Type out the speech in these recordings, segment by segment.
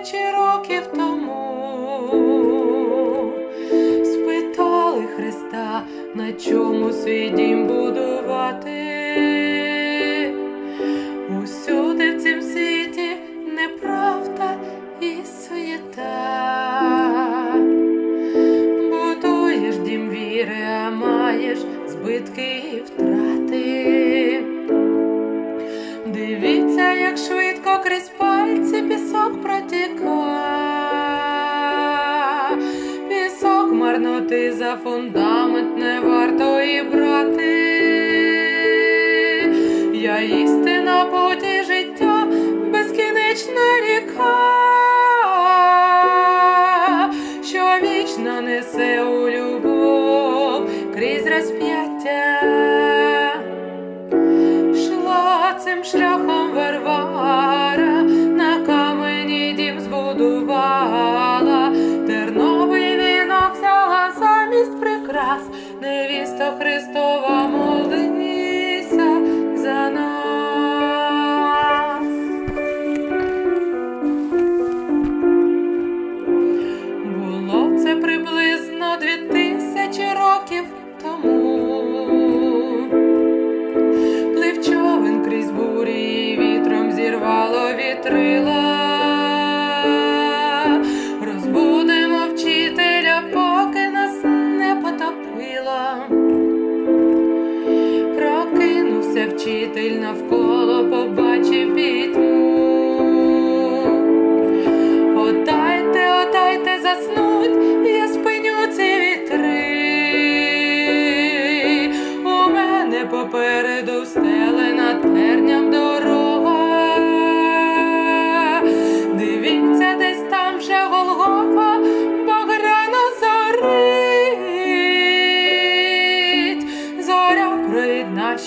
тисячі років тому спитали Христа, на чому свій дім будувати. Усюди в цім світі неправда і суєта. Будуєш дім віри, а маєш збитки і втрати. Дивіться, як швидко крізь пісок протіка. Пісок марноти за фундамент не варто і брати. Я істина невісто Христова молися за нас. Було це приблизно дві тисячі років тому. Плив човен крізь бурі, вітром зірвало вітрила. Вчитель навколо, побачив пітьму. Отайте, отайте, заснуть,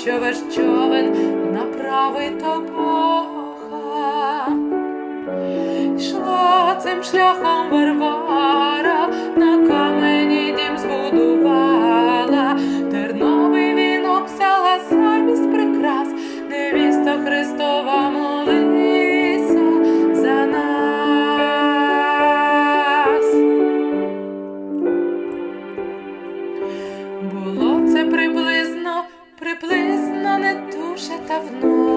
що ваш човен направить до Бога. Йшла цим шляхом Варвара, дуже давно.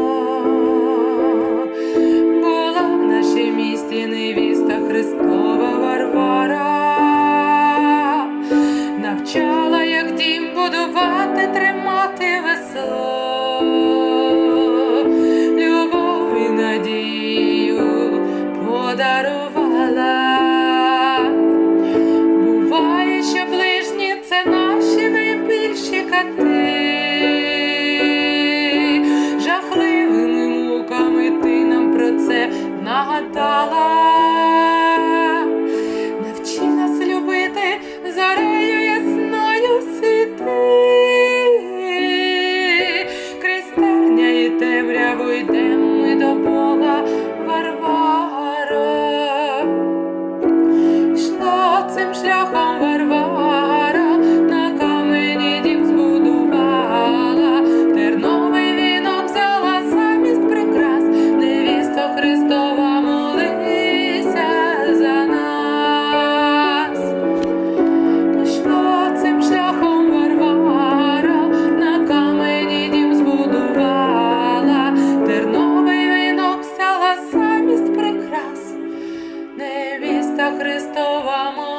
та amor.